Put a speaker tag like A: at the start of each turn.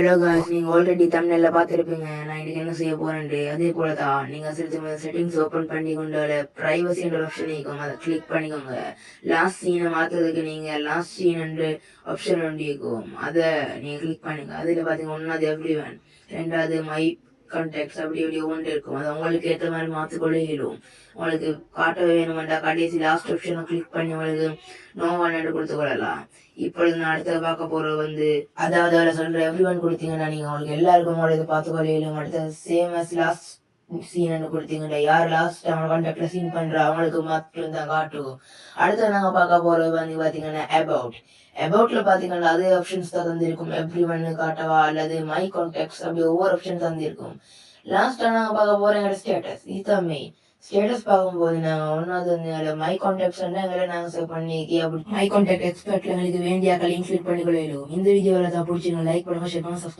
A: Hello guys நீங்கள் already தமிழில் பார்த்துருப்பீங்க. நான் இன்றைக்கி என்ன செய்ய போகிறேன்ட்டு அதே போல தான் நீங்கள் சிறிது செட்டிங்ஸ் ஓப்பன் பண்ணி கொண்டு ப்ரைவசின்ற ஆப்ஷன் இருக்கும் அதை கிளிக் பண்ணிக்கோங்க. லாஸ்ட் சீனை மாற்றுறதுக்கு நீங்கள் லாஸ்ட் சீன் என்று ஆப்ஷன் ஒன்று இருக்கும் அதை நீங்கள் கிளிக் பண்ணுங்கள் அதில் பார்த்தீங்கன்னா ஒன்றாவது எவ்ரி ஒன் ரெண்டாவது மை கண்டெக்ட் அப்படி இப்படி ஒன்று இருக்கும். அது உங்களுக்கு ஏற்ற மாதிரி மாற்றிக்கொள்ள இயலும் உங்களுக்கு காட்ட வேணுமெண்டா கடைசி லாஸ்ட் ஆப்ஷனை கிளிக் பண்ணி உங்களுக்கு நோ என்று கொடுத்து கொள்ளலாம். இப்பொழுது நான் அடுத்தது பார்க்க போகிற வந்து அதாவது அதில் சொல்கிற எவ்ரி ஒன் கொடுத்தீங்கன்னா நீங்கள் உங்களுக்கு எல்லாருக்கும் உங்களோட பார்த்துக்கொள்ள இயலும் அடுத்தது சேம் அஸ் லாஸ்ட் சீன் கொடுத்தீங்கன்னா யார் லாஸ்ட் அவங்க கான்டாக்ட்ல சீன் பண்றா அவங்களுக்கு மட்டும் தான் காட்டுவோம் அடுத்து நாங்க பார்க்க போறது வந்து பாத்தீங்கன்னா அபவுட் அபவுட்ல பாத்தீங்கன்னா அதே ஆப்ஷன்ஸ் தான் தந்திருக்கும். எவ்ரி ஒன்னு காட்டவா அல்லது மை கான்டாக்ட்ஸ் அப்படி ஒவ்வொரு ஆப்ஷன் தந்திருக்கும். லாஸ்டா நாங்க பார்க்க போற எங்களோட ஸ்டேட்டஸ் இதுதான் மெயின் ஸ்டேட்டஸ் பார்க்கும்போது நாங்கள் ஒன்றாவது வந்து எங்களை மை கான்டாக்ட்ஸ் எங்களை நாங்கள் சேவ் பண்ணிக்கி அப்படி மை கான்டாக்ட் எக்ஸ்பர்ட்ல எங்களுக்கு வேண்டிய லிங்க் ஃபில் பண்ணி இந்த வீடியோவில் தான் பிடிச்சிங்க லைக் பண்ணுங்க ஷேர் பண்ணுங்க சப்ஸ்கிரைப்